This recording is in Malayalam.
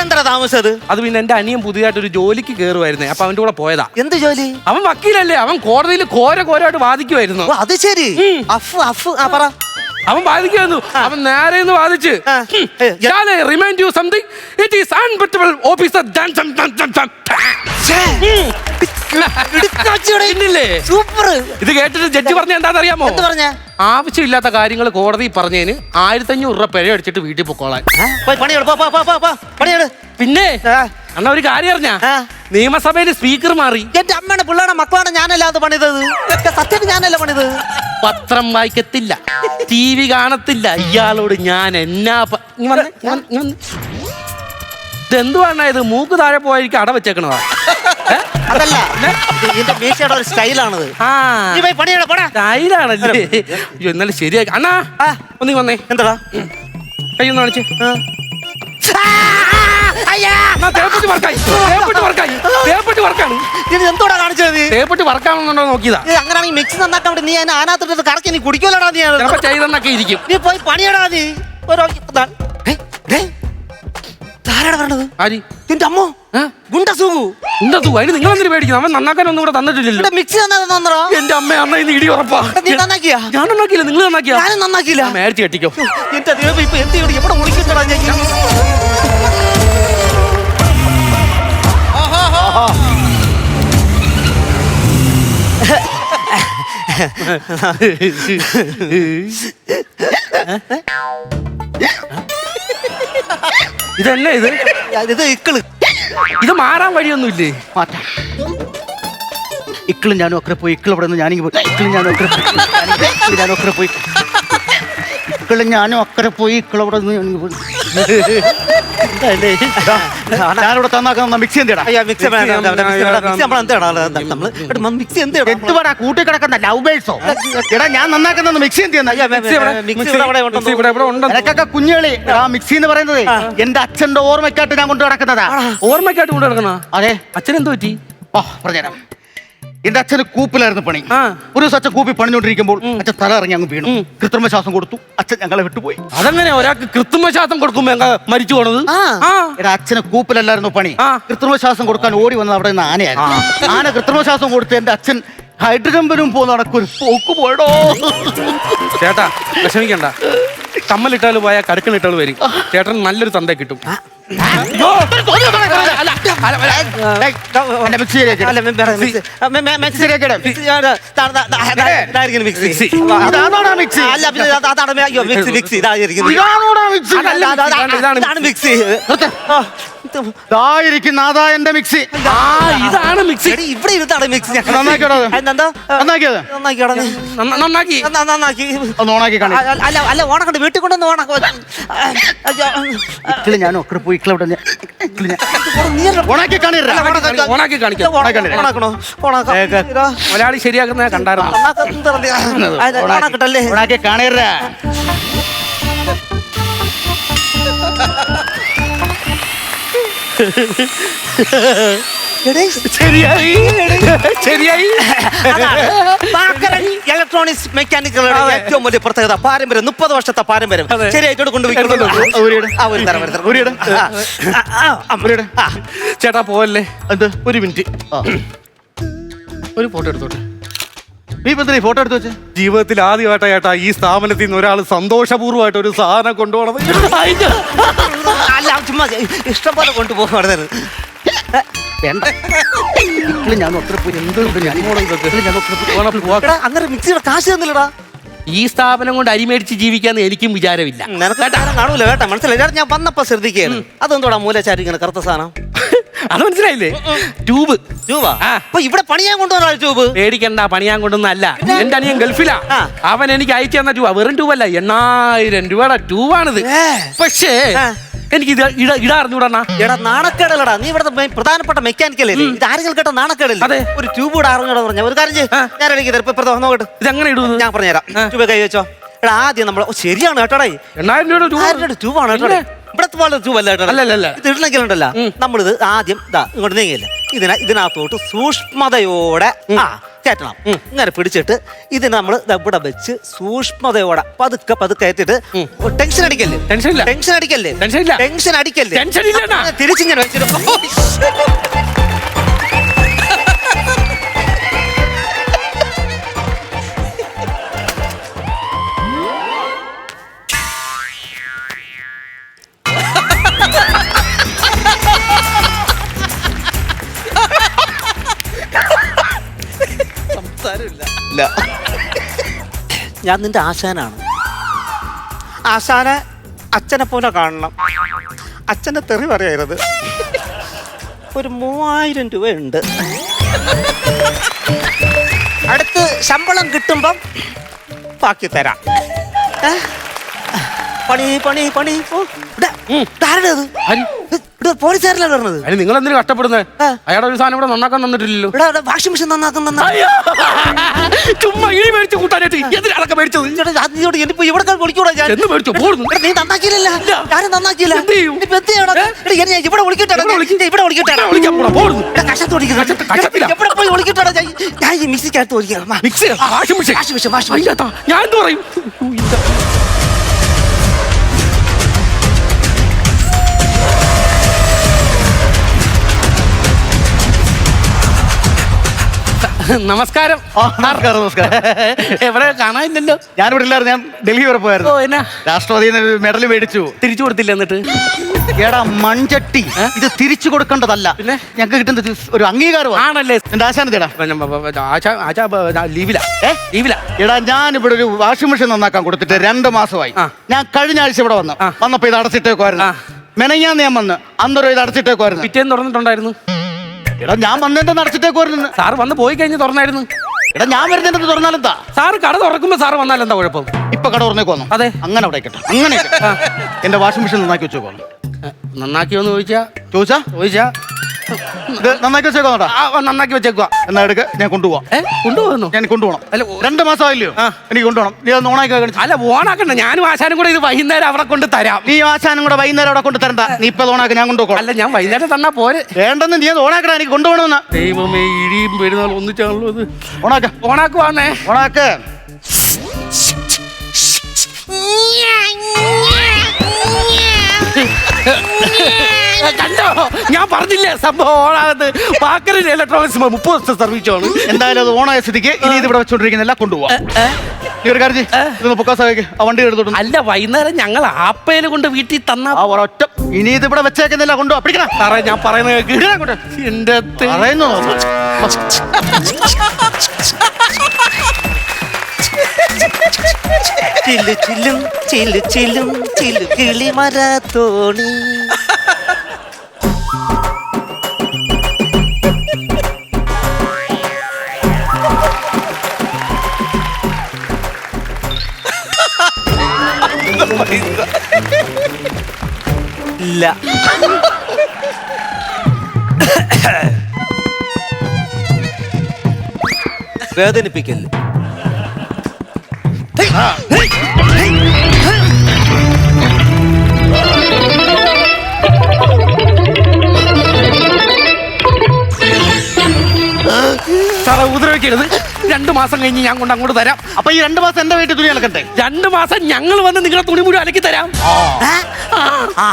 എന്താ താമസിച്ചത്? അത് പിന്നെ എന്റെ അനിയൻ പുതിയതായിട്ട് ഒരു ജോലിക്ക് കയറുമായിരുന്നേ അപ്പൊ അവന്റെ കൂടെ പോയതാ. എന്ത് ജോലി? അവൻ വക്കീലല്ലേ. അവൻ കോടതിയിൽ കോര കോരായിട്ട് വാദിക്കുമായിരുന്നു ഓ അത് ശരി. അഫ് അഫ്. ആ പറ. അവൻ വാദിക്കുന്നു അവൻ നേരെ നിന്ന് വാദിച്ച്. ആ. ഏ, remind you something it is unbeatable officer super. ഇത് കേട്ടിട്ട് ജഡ്ജി പറഞ്ഞ എന്താണെന്നറിയാമോ? എന്ത് പറഞ്ഞ? ആവശ്യമില്ലാത്ത കാര്യങ്ങൾ കോടതി പറഞ്ഞതിന് ആയിരത്തി അഞ്ഞൂറ് രൂപ പിഴ അടിച്ചിട്ട് വീട്ടിൽ പൊക്കോളാൻ. പോയി പണിയെടു പോ, പോ, പോ, പോ, പോ. പണിയെടു. പിന്നെ? ആ. അണ്ണ ഒരു കാര്യം അറിഞ്ഞ ആ. നിയമസഭയിൽ സ്പീക്കർ മാറി. എന്റെ അമ്മയുടെ പിള്ളേരുടെ മക്കളാണ് ഞാനല്ല അത് പണിതത് സത്യം ഞാനല്ല പണിത് പത്രം വായിക്കത്തില്ല. ടി വി കാണത്തില്ല. ഇയാളോട് ഞാൻ എന്നാ പ- ഇങ്ങ് വന്നേ, ഇങ്ങ് വന്ന്, ഇങ്ങ് വന്ന്. ഇതെന്തുവാണ് ഇത്? മൂക്ക് താഴെ പോയിരിക്കും അട വെച്ചേക്കണതാ? അതല്ല ഇതിന്റെ മീശയുടെ ഒരു സ്റ്റൈലാണത്. ആ. നീ പോയി പണിയെടു പോടാ. സ്റ്റൈലാണല്ലേ? അയ്യോ എന്നാലും ശരിയാക്കി. അണ്ണാ ആ. ഒന്നി വന്നേ. എന്തടാ? കൈ ഒന്ന് കാണിച്ച്. ആ, അയ്യാ. തേപ്പട്ടി വർക്കായി. തേപ്പട്ടി വർക്കായി. തേപ്പട്ടി വർക്കാണ്. ഇത് എന്തോടാ കാണിച്ചത്? നീ തേപ്പട്ടി വർക്കാണെന്നുണ്ടോ നോക്കിയതാ. നീ അങ്ങനെയാണെങ്കിൽ മിക്സ് നന്നാക്കാൻ വേണ്ടി നീ അതിനെ അതിനകത്തിട്ട് കറക്കി നീ കുടിക്കുമല്ലോടാ നീ അത്? ചിലപ്പോ ചെയ്തെന്നൊക്കെ ഇരിക്കും നീ പോയി പണിയടാ നീ. ഒരു. ഡേയ്. പറഞ്ഞത്? ആരി? നിന്റെ അമ്മോ? എന്താ തൂ അതിന് നിങ്ങൾ എന്തിനു പേടിക്കുന്നു? അവൻ നന്നാക്കാൻ ഒന്നും കൂടെ തന്നിട്ടില്ലല്ലോ. മിക്സി തന്നോ എന്റെ അമ്മ അന്ന ഇന്ന് ഇടി ഉറപ്പാ. നീ നന്നാക്കിയാ? ഞാൻ നന്നാക്കിയില്ല. നിങ്ങൾ നന്നാക്കിയ? ഞാനും നന്നാക്കിയില്ല. മേടിച്ച് കെട്ടിക്കോ. എന്റെ ദൈവം ഇപ്പൊ എന്ത് ഇവിടെ എവിടെ ഒളിക്കണ്ടടാ ഞാൻ ഇതല്ലേ ഇത്? ഇത് ഇക്കിൾ. ഇത് മാറാൻ വഴിയൊന്നുമില്ലേ? മാറ്റാം. ഇക്കിളും ഞാനും ഒക്കെ പോയി. ഇക്കിൾ ഇവിടെ നിന്ന് ഞാനിങ്ങനെ പോയി. ഇക്കിളും ഞാനും ഒക്കെ പോയി. ഞാനും ഒക്കെ പോയി. ഇക്കിളും ഞാനും അക്കരെ പോയി ഇക്കളവിടെ ഞാനിവിടെ തന്നാക്കുന്ന മിക്സി എന്തിടാ അയ്യാ മിക്സി വേണ്ട മിക്സി നമ്മൾ എന്താ നമ്മൾ മിക്സി എന്താ എന്തുവാടാ കൂട്ടി കിടക്കുന്ന ലവ് ബേഴ്സോ എടാ ഞാൻ നന്നാക്കുന്ന മിക്സി എന്ത് ചെയ്യുന്ന മിക്സി ഇവിടെ മിക്സി ഇവിടെ ഇവിടെ മിക്സി ഇവിടെ ഇവിടെ ഉണ്ടെന്ന് എനക്കൊക്കെ കുഞ്ഞുകളി ആ. മിക്സി എന്ന് പറയുന്നത് എന്റെ അച്ഛന്റെ ഓർമ്മയ്ക്കായിട്ട് ഞാൻ കൊണ്ടു നടക്കുന്നതാ ഓർമ്മയ്ക്കായിട്ട് കൊണ്ടു കിടക്കുന്ന അതെ. അച്ഛൻ എന്ത് പറ്റി? ഓ പറഞ്ഞുതരാം. എന്റെ അച്ഛന് കൂപ്പിലായിരുന്നു പണി. ആ. ഒരു ദിവസം അച്ഛൻ കൂപ്പി പണിഞ്ഞോണ്ടിരിക്കുമ്പോൾ അച്ഛൻ തല ഇറങ്ങി അങ്ങ് വീണു. കൃത്രിമ ശ്വാസം കൊടുത്തു. അച്ഛൻ ഞങ്ങളെ വിട്ടുപോയി. അതങ്ങനെ ഒരാൾക്ക് കൃത്രിമ ശ്വാസം കൊടുക്കുമ്പോ എങ്ങ മരിച്ചു പോണത്? ആ. ആ. എടാ അച്ഛന് കൂപ്പിലല്ലായിരുന്നു പണി. ആ. കൃത്രിമ ശ്വാസം കൊടുക്കാൻ ഓടി വന്നത് അവിടെ നിന്ന് ആനയായിരുന്നു. ആന കൃത്രിമ ശ്വാസം കൊടുത്ത് എന്റെ അച്ഛൻ ഹൈഡ്രജൻ ബലൂൺ പോകുന്ന നടക്കൊരു പോക്ക് പോയടോ. ചേട്ടാ വിഷമിക്കണ്ട. കമ്മലിട്ടാൽ പോയാൽ കടുക്കലിട്ടാൽ വരും. ചേട്ടൻ നല്ലൊരു തന്ത കിട്ടും. മിക്സി ശരിയാക്കി. അല്ല മിക്സി. ആ, എന്റെ മിക്സി ഇതാണ് മിക്സി എടി, ഇവിടെ ഇരുത്താണ് മിക്സി ഞാൻ നന്നാക്കിയോടാ അത്. എന്താ നന്നാക്കിയത് നന്നാക്കിയോടാ നീ. നന്ന- നന്നാക്കി. നന്നാ- നന്നാക്കി. ഒന്ന് ഓണാക്കി അല്ല അല്ല- അല്ല ഓണക്കണ്ട് വീട്ടിൽ കൊണ്ടുവന്ന് ഓണക്ക ഇക്കിൾ ഞാൻ ഒക്കെ പോയി ഇക്കിളെ അവിടെ ഇക്കിൾ ഞാൻ ഓണാക്കി കാണില്ല ഓണാക്കി കാണിക്കാം. ഓണാക്കണോ? ഓണാക്കാം. മലയാളി ശരിയാക്കുന്ന ഞാൻ കണ്ടായിരുന്നു. ഓണാക്കട്ടല്ലേ? ഓണാക്കി കാണില്ല ശരിയായി. ശരിയായി. ഇലക്ട്രോണിക്സ് മെക്കാനിക്കുകളുടെ ഏറ്റവും വലിയ പ്രത്യേകത പാരമ്പര്യം മുപ്പത് വർഷത്തെ പാരമ്പര്യം. ശരിയായിട്ട് ശരിയായിട്ടോട് കൊണ്ടുപോയി. ചേട്ടാ പോവല്ലേ? അത് ഒരു മിനിറ്റ്. ഒരു ഫോട്ടോ എടുത്തോട്ടെ. നീ ഇപ്പൊ ഫോട്ടോ എടുത്ത് വെച്ചേ? ജീവിതത്തിൽ ആദ്യമായിട്ടാ ചേട്ടാ ഈ സ്ഥാപനത്തിൽ നിന്ന് ഒരാൾ സന്തോഷപൂർവമായിട്ട് ഒരു സാധനം കൊണ്ടുപോകണത്. അല്ല ചുമ്മാ ഇഷ്ടം പോലെ കൊണ്ടുപോകരുത് വേണ്ട. ഇക്കിൾ ഞാൻ ഒത്തിരി പോയി എന്തുകൊണ്ട് ഞാൻ ഇക്കിൾ ഞാൻ ഒത്തിരി പോയി എടാ അങ്ങനെ മിക്സിയുടെ കാശ് തന്നില്ലടാ. ഈ സ്ഥാപനം കൊണ്ട് അരിമേടിച്ച് ജീവിക്കാൻ ജീവിക്കാന്ന് എനിക്കും വിചാരമില്ല. നിനക്ക് നേരം കാണൂല കേട്ടാ? മനസ്സിലായി? ഞാൻ വന്നപ്പോ ശ്രദ്ധിക്കുകയാണ്. അതെന്തോടാ മൂലച്ചാരി ഇങ്ങനെ കറുത്ത സാധനം? അത് മനസ്സിലായില്ലേ? ട്യൂബ്. ട്യൂബാ? ആ. അപ്പൊ ഇവിടെ പണിയാൻ കൊണ്ടുവന്ന ട്യൂബ്? പേടിക്കണ്ട പണിയാൻ കൊണ്ടൊന്നല്ല എന്റെ അനിയൻ ഗൾഫിലാ. ആ. അവൻ എനിക്ക് അയച്ചു തന്ന ട്യൂബ്. വെറും ട്യൂബല്ല എണ്ണായിരം രൂപയുടെ ട്യൂബാണിത്. ഏ. പക്ഷേ ആ. എനിക്ക് ഇത് ഇട ഇട അറിഞ്ഞൂടാ എടാ നാണക്കേടല്ലടാ. നീ ഇവിടുത്തെ മെ- പ്രധാനപ്പെട്ട മെക്കാനിക്കൽ അല്ലേ ഇത്? ആരെങ്കിലും കേട്ട നാണക്കേടല്ലേ? അതെ. ഒരു ട്യൂബ് ഇവിടെ അറിഞ്ഞോടാ പറഞ്ഞ ഒരു കാര്യം ചെയ്യ്. ആ. ഞാൻ എനിക്ക് തരാം. ഇപ്പൊ ഇപ്പുറത്ത് വന്ന് നോക്കട്ടെ ഇതെങ്ങനെ ഇടുന്നു? ഞാൻ പറഞ്ഞുതരാം. ആ. ട്യൂബ് കൈ വെച്ചോ. എടാ ആദ്യം നമ്മൾ ഓ, ശരിയാണ് കേട്ടോടേ എണ്ണായിരം രൂപയുടെ ട്യൂബ്. ട്യൂബാണ് കേട്ടോ പിന്നെ? അല്ല, അല്ല, അല്ല. ഇത് ഇടണമെങ്കിലുണ്ടല്ലോ. നമ്മളിത് ആദ്യം ഇതാ ഇങ്ങോട്ട് നീങ്ങില്ല ഇതിന ഇതിനകത്തോട്ട് സൂക്ഷ്മതയോടെ ആ കയറ്റണം. ഇങ്ങനെ പിടിച്ചിട്ട് ഇതിനെ നമ്മൾ ഇവിടെ വെച്ച് സൂക്ഷ്മതയോടെ പതുക്കെ പതുക്കെ കയറ്റിട്ട് ടെൻഷൻ അടിക്കല്ലേ? ടെൻഷൻ. ടെൻഷൻ അടിക്കല്ലേ? ടെൻഷൻ അടിക്കല്ലേ? ടെൻഷൻ. അങ്ങനെ തിരിച്ചിങ്ങനെ വെച്ചിട്ട് ഇല്ല. ഞാൻ നിന്റെ ആശാനാണ്. ആശാനെ അച്ഛനെ പോലെ കാണണം. അച്ഛന്റെ തെറി പറയരുത്. ഒരു മൂവായിരം രൂപയുണ്ട്. അടുത്ത് ശമ്പളം കിട്ടുമ്പം ബാക്കി തരാം. ഏ? പണി പണി പണി. ഓ ഇവിടെ ഇതാരുടെ അത്? ഇവിടെ പോലീസുകാരല്ലേ പറഞ്ഞത്? അതിന് നിങ്ങൾ എന്തിനു കഷ്ടപ്പെടുന്നത് ആ. അയാളുടെ ഒരു സാധനം ഇവിടെ നന്നാക്കാൻ തന്നിട്ടില്ലല്ലോ. ഇവിടെ ഇവിടെ വാഷിംഗ് മെഷീൻ നന്നാക്കാൻ നന്നാ- അയ്യോ! ചുമ്മാ മേടിച്ചു കൂട്ടാനായിട്ട് എന്തിനാ അതൊക്കെ മേടിച്ചത്? ഇങ്ങോട്ട് അത് ഇങ്ങോട്ട് ഇനിയിപ്പോ ഇവിടെ വിളിക്കൂടാ ഞാൻ? എന്ന് മേടിച്ചു? പോടുന്നു എടാ, നീ നന്നാക്കിയില്ലല്ല. ഞാനും നന്നാക്കിയില്ല. എന്ത് ചെയ്യും? ഇനിയിപ്പോ എന്ത് ചെയ്യണം? എടാ, ഞാൻ ഇവിടെ വിളിക്കും? ഇവിടെ വിളിക്കാൻ പോടാ, പോടുന്നു. കഷത്ത് കഷത്ത്- കഷത്തിലാ? എവിടെ പോയി ഞാൻ ഞാൻ ഈ മിക്സിക്കകത്ത് വിളിക്കാം mixie washing machine. Washing machine washing അതിന്റെ അകത്താ. ഞാൻ എന്ത് പറയും? നമസ്കാരം. ആ, നമസ്കാരം നമസ്കാരം. എവിടെ? കാണാനില്ലല്ലോ. ഞാനിവിടെ ഇല്ലായിരുന്നു ഞാൻ ഡൽഹി വരെ ഓ പോയായിരുന്നു എന്നാ? രാഷ്ട്രപതി മെഡൽ മേടിച്ചു. തിരിച്ചു കൊടുത്തില്ല എന്നിട്ട്? എടാ മൺചട്ടി. ഇത് തിരിച്ചു കൊടുക്കേണ്ടതല്ല. പിന്നെ? ഞങ്ങൾക്ക് കിട്ടുന്ന ഇത് ഒരു അംഗീകാരമാണ്. ആണല്ലേ? എന്റെ ആശാന തേടാ ആച്ചാ ആച്ചാ ലീവില. ഏ? ലീവില. എടാ ഞാൻ ഇവിടെ ഒരു വാഷിംഗ് മെഷീൻ നന്നാക്കാൻ കൊടുത്തിട്ട് രണ്ട് മാസമായി. ആ. ഞാൻ കഴിഞ്ഞ ആഴ്ച ഇവിടെ വന്നു. ആ. വന്നപ്പോ ഇത് അടച്ചിട്ടേക്കുമായിരുന്നു ആ. മെനഞ്ഞാന്ന് ഞാൻ വന്ന്. അന്നൊരു ഇത് അടച്ചിട്ടേക്കുമായിരുന്നു പിറ്റേന്ന് തുറന്നിട്ടുണ്ടായിരുന്നു. എടാ ഞാൻ വന്നതിന്റെ അടച്ചിട്ടേക്കുമായിരുന്നു സാർ വന്ന് പോയി കഴിഞ്ഞ് തുറന്നായിരുന്നു. എടാ ഞാൻ വരുന്നതിന്റെ തുറന്നാലെന്താ? സാർ കട തുറക്കുമ്പോ സാർ വന്നാൽ എന്താ കുഴപ്പം? ഇപ്പൊ കട തുറന്നേക്ക് വന്നു? അതെ. അങ്ങനെ അവിടെ ആയിക്കട്ടെ. അങ്ങനെ. എന്റെ വാഷിംഗ് മെഷീൻ നന്നാക്കി വെച്ചേക്കോന്നു നന്നാക്കിയോന്ന് ചോദിച്ചാ? ചോദിച്ചാ? ചോദിച്ചാ? ഇത് നന്നാക്കി ആ നന്നാക്കി വെച്ചേക്കുക എന്നാ എടുക്ക ഞാൻ കൊണ്ടുപോവാം. കൊണ്ടുപോകുന്നു? ഞാൻ കൊണ്ടുപോകണം. അല്ല, രണ്ട് മാസമായില്ലയോ? ആ. എനിക്ക് കൊണ്ടുപോകണം. നീ അത് ഓണാക്കി വെക്കണം അല്ല ഓണാക്കണ്ട. ഞാനും ആശാനും കൂടെ ഇത് വൈകുന്നേരം അവിടെ കൊണ്ട് തരാം. നീ ആശാനും കൂടെ വൈകുന്നേരം അവിടെ കൊണ്ട് തരണ്ട. നീ ഇപ്പൊ ഓണാക്കി ഞാൻ കൊണ്ടുപോകും അല്ല ഞാൻ വൈകുന്നേരം തന്നാ പോരെ. വേണ്ടെന്ന് നീ അത് ഓണാക്കടാ. എനിക്ക് കൊണ്ടുപോകണമെന്ന്. ദൈവമേ ഇടിയും പെരുന്നാൾ ഒന്നിച്ചാണല്ലോ ഇത് ഓണാക്ക. ഓണാക്കുവാന്നേ ഓണാക്ക്. കണ്ടോ? ഞാൻ പറഞ്ഞില്ലേ സംഭവം ഓണാകത്ത് പാക്കറിൽ ഇലക്ട്രോണിക്സ് മുപ്പത് ദിവസത്തെ സർവീസ് ആണ്. എന്തായാലും അത് ഓണായ സ്ഥിതിക്ക് ഇനി ഇത് ഇവിടെ വെച്ചോണ്ടിരിക്കുന്നില്ല കൊണ്ടുപോവാം. നീ ഒരു കാര്യം ചെയ്യ്. ഇതൊന്ന് പൊക്കാസാക്കി ആ വണ്ടി എടുത്തോട്ട് അല്ല വൈകുന്നേരം ഞങ്ങൾ ആപ്പയിൽ കൊണ്ട് വീട്ടിൽ തന്ന ആ ഒരൊറ്റ ഇനി ഇത് ഇവിടെ വെച്ചേക്കുന്നില്ല കൊണ്ടുപോവാ പിടിക്കണം. സാറേ ഞാൻ പറയുന്നത് കേക്ക്. എന്റെ. പറയുന്നു. മരത്തോണി ഇല്ല വേദനിപ്പിക്കല്ലേ? സാറേ ഉപദ്രവിക്കരുത് രണ്ടു മാസം കഴിഞ്ഞ് ഞാൻ കൊണ്ട് അങ്ങോട്ട് തരാം. അപ്പൊ ഈ രണ്ടു മാസം എന്റെ വീട്ടിൽ തുണി അലക്കട്ടെ രണ്ടു മാസം ഞങ്ങൾ വന്ന് നിങ്ങളെ തുണി മുഴുവൻ അലക്കി തരാം. ആ.